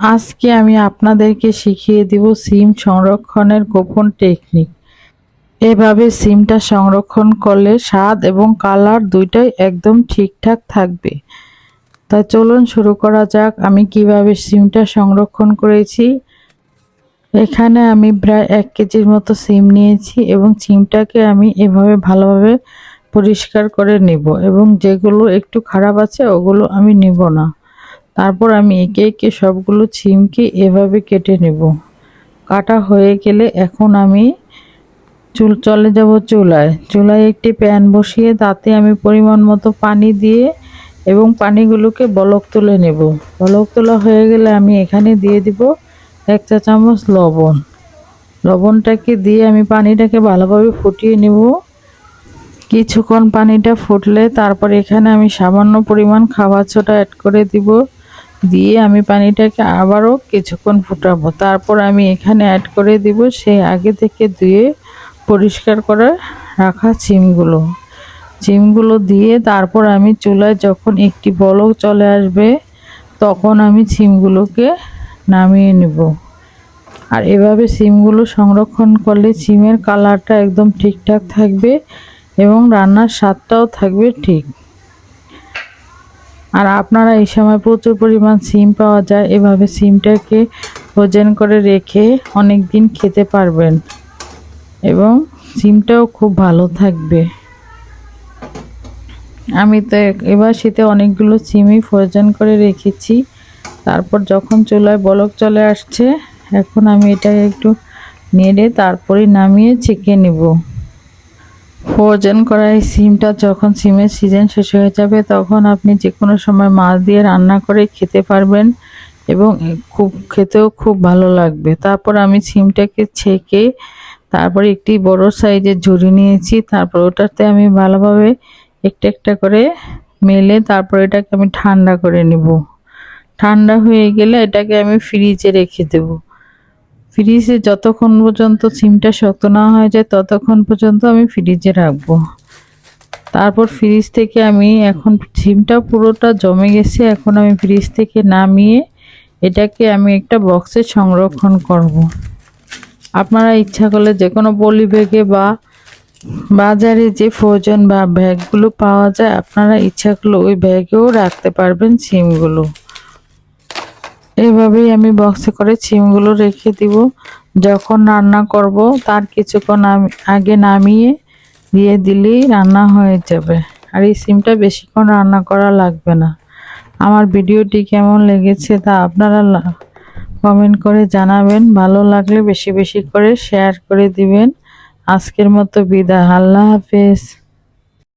আজকে আমি আপনাদেরকে শিখিয়ে দিব সিম সংরক্ষণের গোপন টেকনিক। এভাবে সিমটা সংরক্ষণ করলে স্বাদ এবং কালার দুইটাই একদম ঠিকঠাক থাকবে। তা চলুন শুরু করা যাক, আমি কীভাবে সিমটা সংরক্ষণ করেছি। এখানে আমি প্রায় এক কেজির মতো সিম নিয়েছি এবং সিমটাকে আমি এভাবে ভালোভাবে পরিষ্কার করে নেব এবং যেগুলো একটু খারাপ আছে ওগুলো আমি নেব না। তারপর আমি একে একে সবগুলো ছিমকে এভাবে কেটে নেব। কাটা হয়ে গেলে এখন আমি চুল, চলে যাব চুলায়। চুলায় একটি প্যান বসিয়ে তাতে আমি পরিমাণ মতো পানি দিয়ে এবং পানিগুলোকে বলক তুলে নেব। বলক তোলা হয়ে গেলে আমি এখানে দিয়ে দিব এক চা চামচ লবণ। লবণটাকে দিয়ে আমি পানিটাকে ভালোভাবে ফুটিয়ে নেব। কিছুক্ষণ পানিটা ফুটলে তারপর এখানে আমি সামান্য পরিমাণ খাবার ছোটা অ্যাড করে দিব। দিয়ে আমি পানিটাকে আবারও কিছুক্ষণ ফুটাবো। তারপর আমি এখানে অ্যাড করে দিব সেই আগে থেকে ধুয়ে পরিষ্কার করে রাখা চিমগুলো। চিমগুলো দিয়ে তারপর আমি চুলায় যখন একটি বলক চলে আসবে, তখন আমি সিমগুলোকে নামিয়ে নেব। আর এভাবে সিমগুলো সংরক্ষণ করলে সিমের কালারটা একদম ঠিকঠাক থাকবে এবং রান্নার স্বাদটাও থাকবে ঠিক। আর আপনারা এই সময় প্রচুর পরিমাণ সিম পাওয়া যায়। এভাবে সিমটাকে ওজন করে রেখে অনেক দিন খেতে পারবেন। এবং সিমটাও খুব ভালো থাকবে। আমি তো এবার শীতে অনেকগুলো সিমই ফ্রোজেন করে রেখেছি। তারপর যখন চুলায় বলক চলে আসছে, এখন আমি এটাকে একটু নেড়ে তারপরে নামিয়ে ছেঁকে নেব। ফ্রোজেন করা এই সিমটা যখন সিমের সিজন শেষ হয়ে যাবে, তখন আপনি যে কোনো সময় মাছ দিয়ে রান্না করে খেতে পারবেন এবং খুব, খেতেও খুব ভালো লাগবে। তারপর আমি সিমটাকে ছেঁকে তারপর একটি বড় সাইজের ঝুড়ি নিয়েছি। তারপর ওটাতে আমি ভালোভাবে একটা একটা করে মেলে তারপর এটাকে আমি ঠান্ডা করে নেব। ঠান্ডা হয়ে গেলে এটাকে আমি ফ্রিজে রেখে দেব। ফ্রিজে যতক্ষণ পর্যন্ত সিমটা শক্ত না হয়ে যায়, ততক্ষণ পর্যন্ত আমি ফ্রিজে রাখব তারপর ফ্রিজ থেকে আমি এখন সিমটা পুরোটা জমে গেছে, এখন আমি ফ্রিজ থেকে নামিয়ে এটাকে আমি একটা বক্সে সংরক্ষণ করব। আপনারা ইচ্ছা করলে যে কোনো পলি ব্যাগে বা বাজারে যে ফ্রোজেন বা ব্যাগগুলো পাওয়া যায়, আপনারা ইচ্ছা করলে ওই ব্যাগেও রাখতে পারবেন সিমগুলো এভাবেই আমি বক্সে করে সিমগুলো রেখে দিব। যখন রান্না করব, তার কিছুক্ষণ আগে নামিয়ে দিয়ে দিলেই রান্না হয়ে যাবে। আর এই সিমটা বেশিক্ষণ রান্না করা লাগবে না। আমার ভিডিওটি কেমন লেগেছে তা আপনারা কমেন্ট করে জানাবেন। ভালো লাগলে বেশি বেশি করে শেয়ার করে দিবেন। আজকের মতো বিদায়। আল্লাহ হাফেজ।